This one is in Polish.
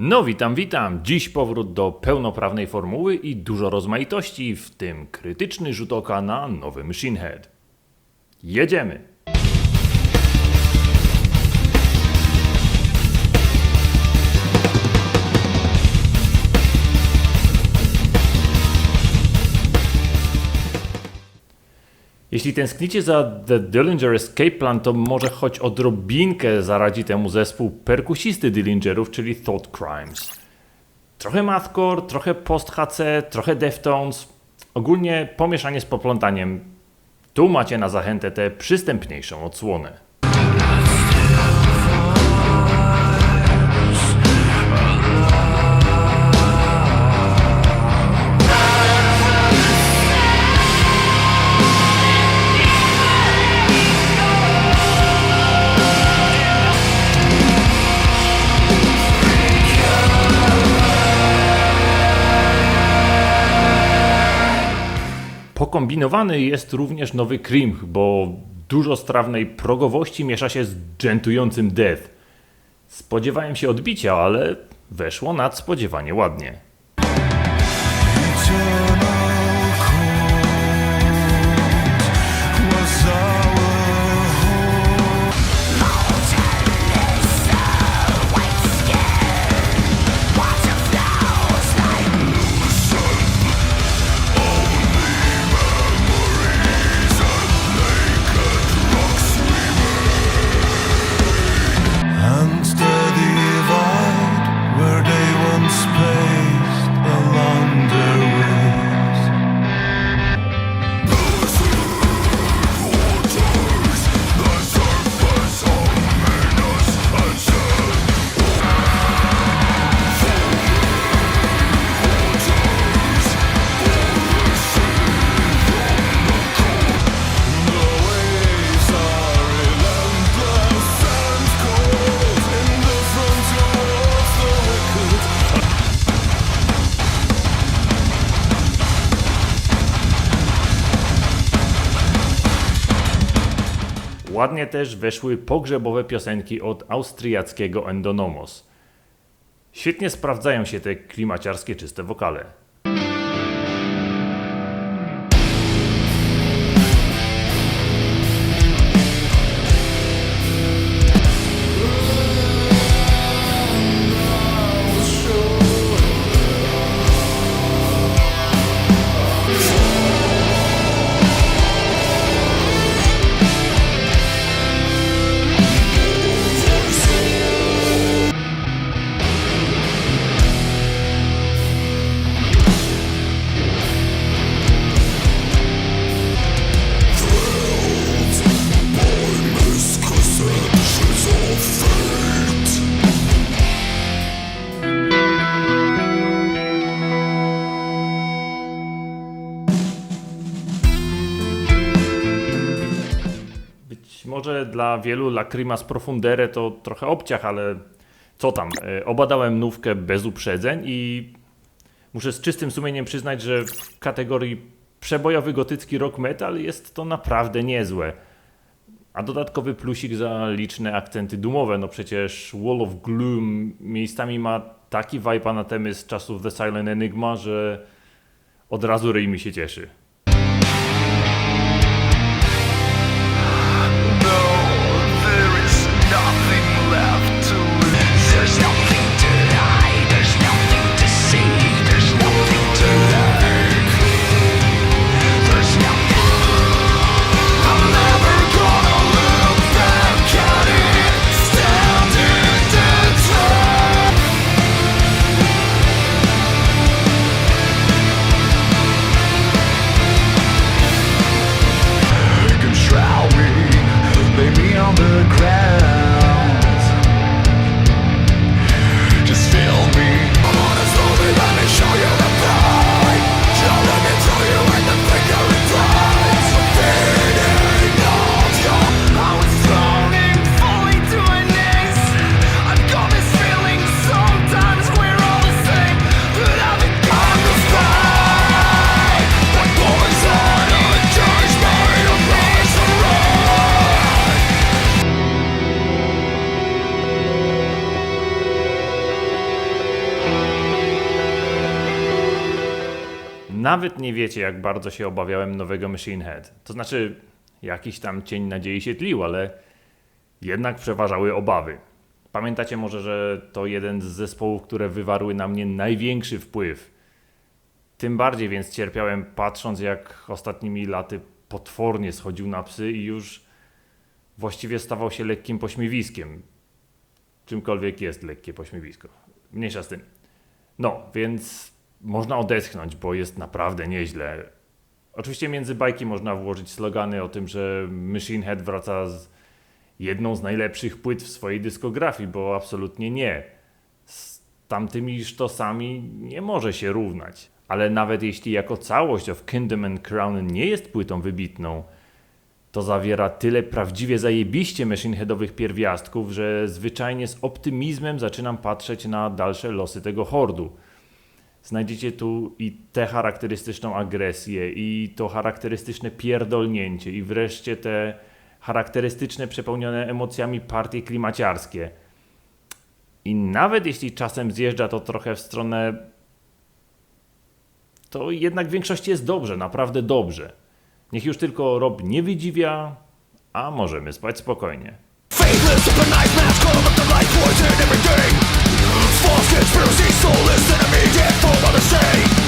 No witam, witam. Dziś powrót do pełnoprawnej formuły i dużo rozmaitości, w tym krytyczny rzut oka na nowy Machine Head. Jedziemy! Jeśli tęsknicie za The Dillinger Escape Plan, to może choć odrobinkę zaradzi temu zespół perkusisty Dillingerów, czyli Thought Crimes. Trochę mathcore, trochę post-HC, trochę Deftones, ogólnie pomieszanie z poplątaniem. Tu macie na zachętę tę przystępniejszą odsłonę. Pokombinowany jest również nowy Cream, bo dużo strawnej progowości miesza się z dżentującym death. Spodziewałem się odbicia, ale weszło nadspodziewanie ładnie. space. Ładnie też weszły pogrzebowe piosenki od austriackiego Endonomos. Świetnie sprawdzają się te klimaciarskie czyste wokale. Może dla wielu Lacrimas Profundere to trochę obciach, ale co tam. E, Obadałem nówkę bez uprzedzeń i muszę z czystym sumieniem przyznać, że w kategorii przebojowy gotycki rock metal jest to naprawdę niezłe. A dodatkowy plusik za liczne akcenty dumowe. No przecież Wall of Gloom miejscami ma taki vibe anatemy z czasów The Silent Enigma, że od razu ryj mi się cieszy. Nawet nie wiecie, jak bardzo się obawiałem nowego Machine Head. To znaczy, jakiś tam cień nadziei się tlił, ale jednak przeważały obawy. Pamiętacie może, że to jeden z zespołów, które wywarły na mnie największy wpływ. Tym bardziej więc cierpiałem, patrząc, jak ostatnimi laty potwornie schodził na psy i już właściwie stawał się lekkim pośmiewiskiem. Czymkolwiek jest lekkie pośmiewisko. Mniejsza z tym. No, więc można odetchnąć, bo jest naprawdę nieźle. Oczywiście między bajki można włożyć slogany o tym, że Machine Head wraca z jedną z najlepszych płyt w swojej dyskografii, bo absolutnie nie. Z tamtymi sztosami nie może się równać. Ale nawet jeśli jako całość of Kingdom and Crown nie jest płytą wybitną, to zawiera tyle prawdziwie zajebiście machine headowych pierwiastków, że zwyczajnie z optymizmem zaczynam patrzeć na dalsze losy tego hordu. Znajdziecie tu i tę charakterystyczną agresję, i to charakterystyczne pierdolnięcie, i wreszcie te charakterystyczne, przepełnione emocjami partie klimaciarskie. I nawet jeśli czasem zjeżdża to trochę w stronę, to jednak w większości jest dobrze, naprawdę dobrze. Niech już tylko Rob nie wydziwia, a możemy spać spokojnie. Faithless, lost conspiracy, soulless enemy, dead for the state